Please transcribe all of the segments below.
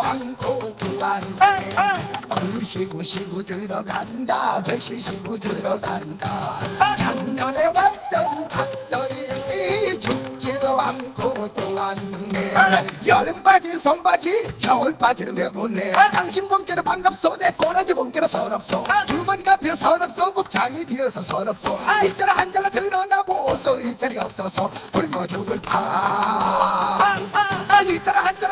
않고 또한 쉬고 쉬고 들어간다. 되쉬고 들어간다. 작년에 왔던 닭소리 죽지도 않고 또한네 여름 바지 손바지 겨울 바지는 내보내. 당신 본께로 반갑소. 내 꼬라지 본께로 서럽소. 주머니가 비어 서럽소. 곱창이 비어서 서럽소. 이자라 한자라 드러나 보소. 이 자리 없어서 굶어 죽을 파. 이자라 한자라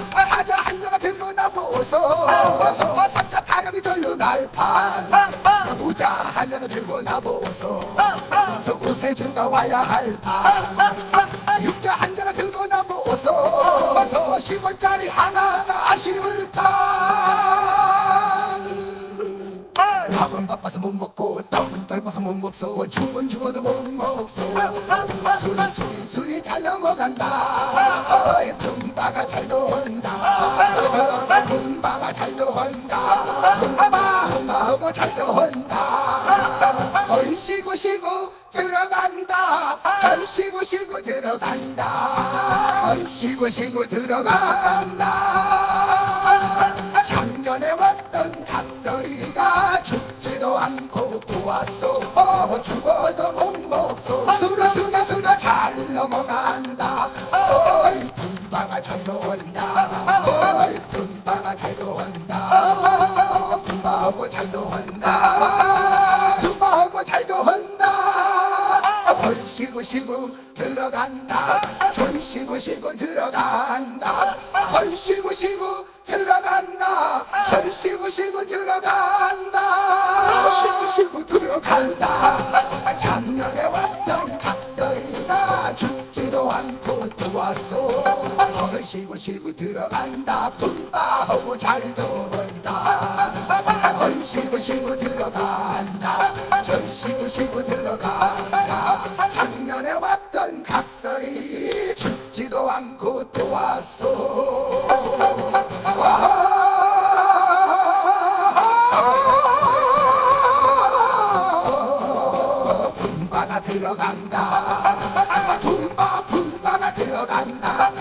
보소 사자 타령이 절로 날파 부자 한자라 들고 나보소. 우세주가 와야 할파 육자 한자라 들고 나보소. 시골짜리 하나가 아쉬울파 밥은 바빠서 못 먹고 떡은 떫어서 못 먹소. 죽은 죽어도 못 먹소. 술은 술이 술이 잘 넘어간다. 어이 분바가 잘 돈다. 분바가 쉬고 쉬고 들어간다. 절 쉬고 쉬고 들어간다. 어이 쉬고 쉬고 들어간다. 작년에 왔던 닭서리가 죽지도 않고 또 왔어 어, 죽어도 못 먹소. 수로 수로 수로 잘 넘어간 쉬고 쉬고 들어간다. 존 쉬고 쉬고 들어간다. 벌 쉬고 쉬고 들어간다. 절 쉬고 쉬고 들어간다. 쉬고 쉬고 들어간다. 작년에 왔던 각서이가 죽지도 않고 또 왔어. 벌 쉬고 쉬고 들어간다. 분바하고 잘 돈다 벌 쉬고 쉬고 들어간다. 절 쉬고 쉬고 들어간다. 작년에 왔던 각설이 죽지도 않고 또 왔어. 분바가 들어간다. 분바 분바가 들어간다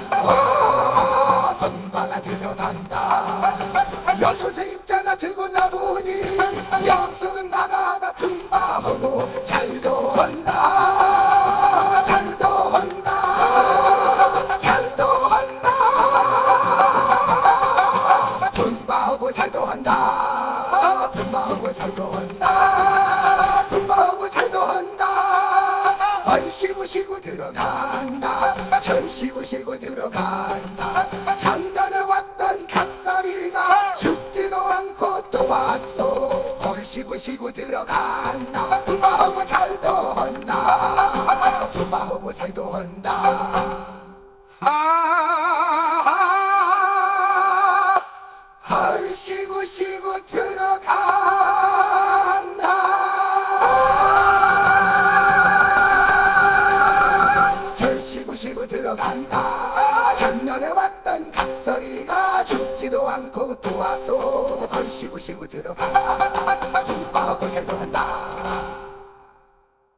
나보니 영숙은 나가다 분바하고 잘도 한다. 잘도 한다. 잘도 한다. 분바하고 잘도 한다. 분바하고 잘도 한다. 분바하고 잘도 한다. 안 쉬고 쉬고 들어간다. 전 쉬고 쉬고 들어간다 쉬고 들어간다. 분바하고 잘도 한다. 분바하고 잘도 한다. 아, 헐 쉬고 쉬고 들어간다. 절 쉬고 쉬고 들어간다. 작년에 왔던 닭소리가 죽지도 않고 또 왔어 헐 쉬고 쉬고 들어간다